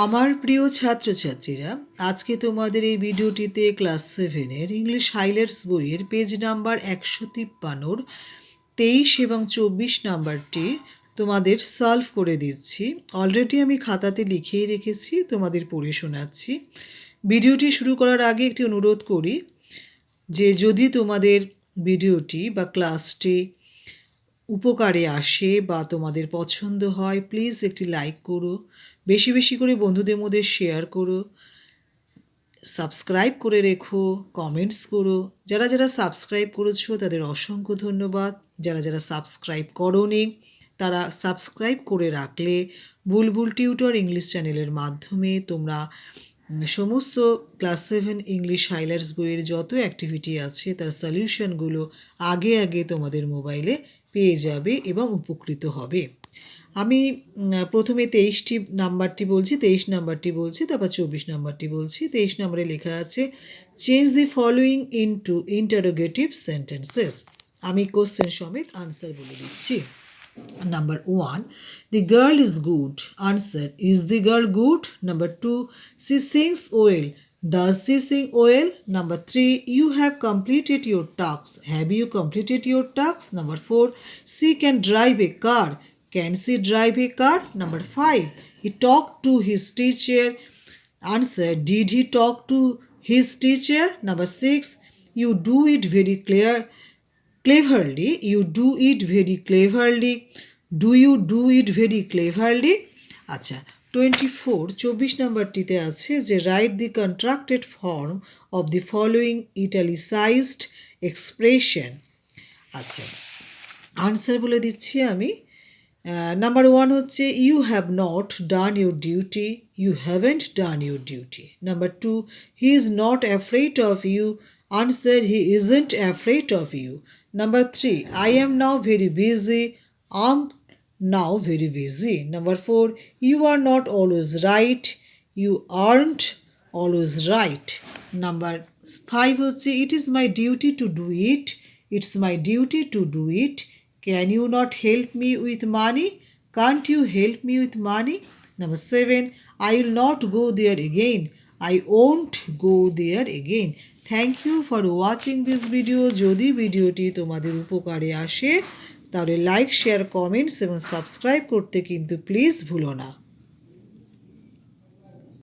আমার প্রিয় ছাত্রছাত্রীরা, আজকে তোমাদের এই ভিডিওটিতে ক্লাস সেভেনের ইংলিশ হাইলাইটস বইয়ের পেজ নাম্বার একশো তিপ্পান্নর তেইশ এবং চব্বিশ নাম্বারটি তোমাদের সলভ করে দিচ্ছি। অলরেডি আমি খাতাতে লিখেই রেখেছি, তোমাদের পড়ে শোনাচ্ছি। ভিডিওটি শুরু করার আগে একটি অনুরোধ করি যে যদি তোমাদের ভিডিওটি বা ক্লাসটি উপকারে আসে বা তোমাদের পছন্দ হয় প্লিজ একটি লাইক করো। বেশি বেশি করে বন্ধুদের মধ্যে শেয়ার করো। সাবস্ক্রাইব করে রেখো কমেন্টস করো। যারা যারা সাবস্ক্রাইব করেছ, তাদের অসংখ্য ধন্যবাদ। যারা যারা সাবস্ক্রাইব করোনি, তারা সাবস্ক্রাইব করে রাখলে বুলবুল টিউটর ইংলিশ চ্যানেলের মাধ্যমে তোমরা সমস্ত ক্লাস সেভেন ইংলিশ হাইলাইটস বইয়ের যত অ্যাক্টিভিটি আছে, তার সলিউশনগুলো আগে আগে তোমাদের মোবাইলে পেয়ে যাবে এবং উপকৃত হবে। আমি প্রথমে তেইশটি নাম্বারটি বলছি তেইশ নাম্বারটি বলছি তারপর চব্বিশ নাম্বারটি বলছি। তেইশ নাম্বারে লেখা আছে change the following into interrogative sentences আমি কোশ্চেন সমেত আনসার বলে দিচ্ছি। Number one the girl is good Answer, is the girl good number two she sings well. Does she sing well? Number three, you have completed your tasks. Have you completed your tasks? Number four, she can drive a car. Can she drive a car? Number five, he talked to his teacher. Answer, did he talk to his teacher? Number six, you do it very clear cleverly you do it very cleverly do you do it very cleverly আচ্ছা twenty four, চব্বিশ নম্বরটিতে আছে যে write the contracted form of the following italicised expression আচ্ছা answer বলে দিচ্ছি আমি। Number one হচ্ছে you have not done your duty you haven't done your duty number two he is not afraid of you answer he isn't afraid of you number three I am now very busy I'm now very busy number four you are not always right you aren't always right number five হচ্ছে it is my duty to do it it's my duty to do it can you not help me with money can't you help me with money number seven I will not go there again I won't go there again thank you for watching this video যদি ভিডিওটি তোমাদের উপকারে আসে তাহলে like share comments এবং subscribe করতে কিন্তু please ভুলো না।